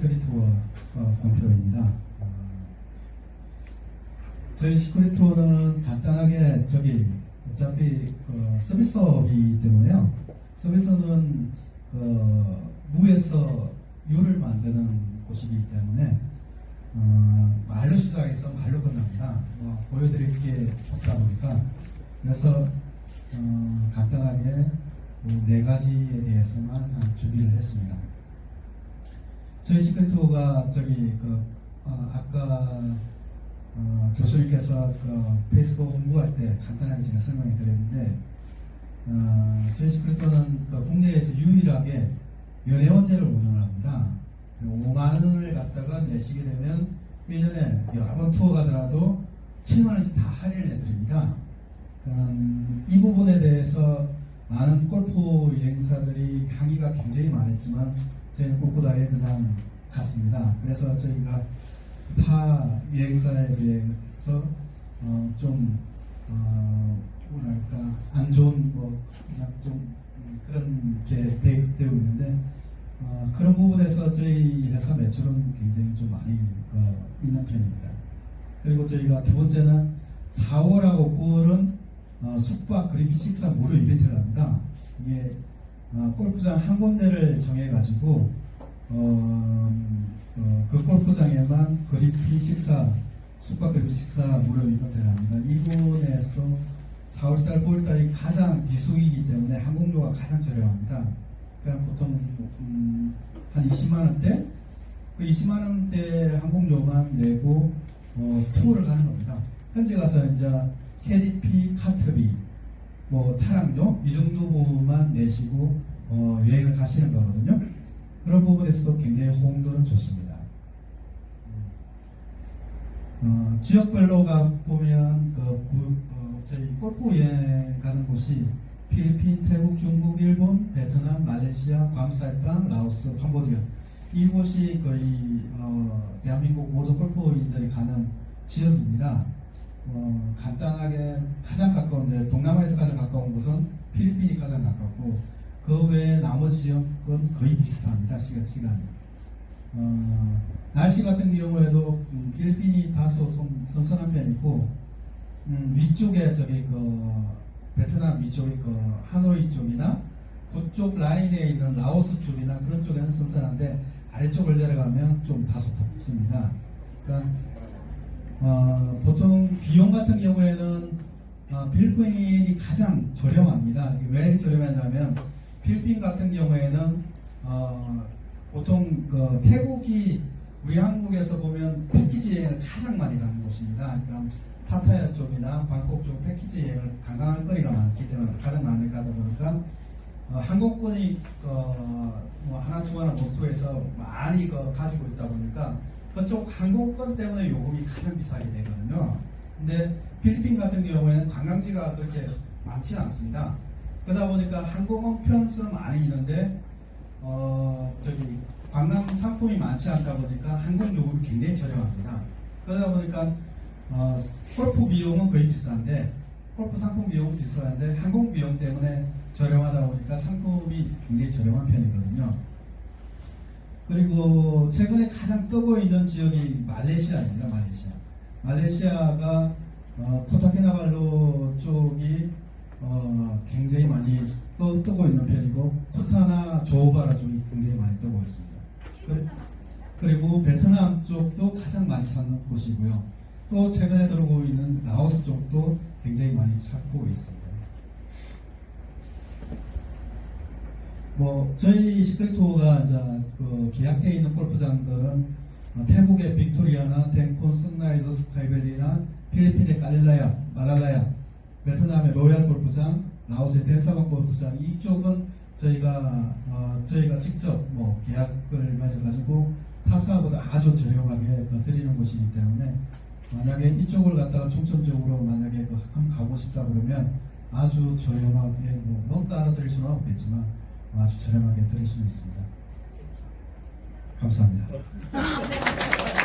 시크릿 투어 어, 공표입니다. 어, 저희 시크릿 투어는 간단하게 저기 어차피 그 서비스업이기 때문에요. 서비스는 그 무에서 유를 만드는 곳이기 때문에 어, 말로 시작해서 말로 끝납니다. 뭐 보여드릴 게 없다 보니까 그래서 어, 간단하게 그네 가지에 대해서만. 저희 시크릿투어가 저기 그 어, 아까 어, 교수님께서 그 페이스북 홍보할 때 간단하게 제가 설명해 드렸는데 어, 저희 시크릿투어는 그 국내에서 유일하게 연회원제를 운영을 합니다. 5만 원을 갖다가 내시게 되면 1년에 여러 번 투어 가더라도 7만 원씩 다 할인을 해드립니다. 음, 이 부분에 대해서 많은 골프 여행사들이 항의가 굉장히 많았지만 저희는 꿋꿋하게 그냥 갔습니다. 그래서 저희가 타 여행사에 비해서 어, 좀 어, 뭐랄까 안 좋은 뭐 그냥 좀 그런 게 되, 되고 있는데 어, 그런 부분에서 저희 회사 매출은 굉장히 좀 많이 어, 있는 편입니다. 그리고 저희가 두 번째는 4월하고 9월은 어, 숙박 그리피 식사 무료 이벤트를 합니다. 이게 어, 골프장 한 군데를 정해가지고 어, 어, 그 골프장에만 그리피 식사 숙박 그리피 식사 무료 이벤트를 합니다. 이분에서도 4월달, 9월달이 가장 비수기이기 때문에 항공료가 가장 저렴합니다. 그러니까 보통 음, 한 20만 원대 그 20만 원대 항공료만 내고 어, 투어를 가는 겁니다. 현재 가서 이제 KDP, 카트비, 뭐 차량료 이 정도 부분만 내시고 어, 여행을 가시는 거거든요. 그런 부분에서도 굉장히 호응도는 좋습니다. 어, 지역별로 가 보면 그 구- 어, 저희 골프 여행 가는 곳이 필리핀, 태국, 중국, 일본, 베트남, 말레이시아, 괌사이판, 라오스, 캄보디아 이곳이 거의 어, 대한민국 모든 골프인들이 가는 지역입니다. 어, 간단하게 가장 가까운데 동남아에서 가장 가까운 곳은 필리핀이 가장 가깝고 그 외에 나머지 지역은 거의 비슷합니다. 시간 시간이. 어, 날씨 같은 경우에도 음, 필리핀이 다소 좀 선선한 편이고 음, 위쪽에 저기 그 베트남 위쪽에 그 하노이 쪽이나 그쪽 라인에 있는 라오스 쪽이나 그런 쪽에는 선선한데 아래쪽을 내려가면 좀 다소 덥습니다. 그러니까 어, 보통 비용 같은 경우에는 어, 필리핀이 가장 저렴합니다. 왜 저렴하냐면 필리핀 같은 경우에는 어, 보통 그 태국이 우리 한국에서 보면 패키지 여행을 가장 많이 가는 곳입니다. 그러니까 파타야 쪽이나 방콕 쪽 패키지 여행을 관광할 거리가 많기 때문에 가장 많이 가다 보니까 어, 항공권이 어, 뭐 하나 두 하나 목소에서 많이 그 가지고 있다 보니까 그쪽 항공권 때문에 요금이 가장 비싸게 되거든요. 근데 필리핀 같은 경우에는 관광지가 그렇게 많지 않습니다. 그러다 보니까 항공은 편수는 많이 있는데 어 저기 관광 상품이 많지 않다 보니까 항공 요금이 굉장히 저렴합니다. 그러다 보니까 어, 골프 비용은 거의 비슷한데 골프 상품 비용은 비슷한데 항공 비용 때문에 저렴하다 보니까 상품이 굉장히 저렴한 편이거든요. 그리고 최근에 가장 뜨고 있는 지역이 말레이시아입니다. 말레이시아. 말레이시아가 어, 코타키나발루 쪽이 어, 굉장히 많이 떠, 뜨고 있는 편이고 코타나 조호바라 쪽이 굉장히 많이 뜨고 있습니다. 그리- 그리 고 베트남 쪽도 가장 많이 찾는 곳이고요. 또 최근에 들어오고 있는 라오스 쪽도 굉장히 많이 찾고 있습니다. 뭐 저희 시크릿투어가 이제 그 계약되어 있는 골프장들은 어, 태국의 빅토리아나 덴콘, sun라이저, 스카이밸리나 필리핀의 깔라야, 마랄라야, 베트남의 로얄 골프장, 라오스의 덴사방 골프장 이쪽은 저희가 어, 저희가 직접 뭐 계약을 맺어 가지고 타사보다 아주 저렴하게 그 드리는 곳이기 때문에 만약에 이쪽을 갖다가 중점적으로 만약에 그 한번 가고 싶다 그러면 아주 저렴하게 뭐 뭔가 알아드릴 수는 없겠지만 아주 저렴하게 드릴 수는 있습니다. 감사합니다.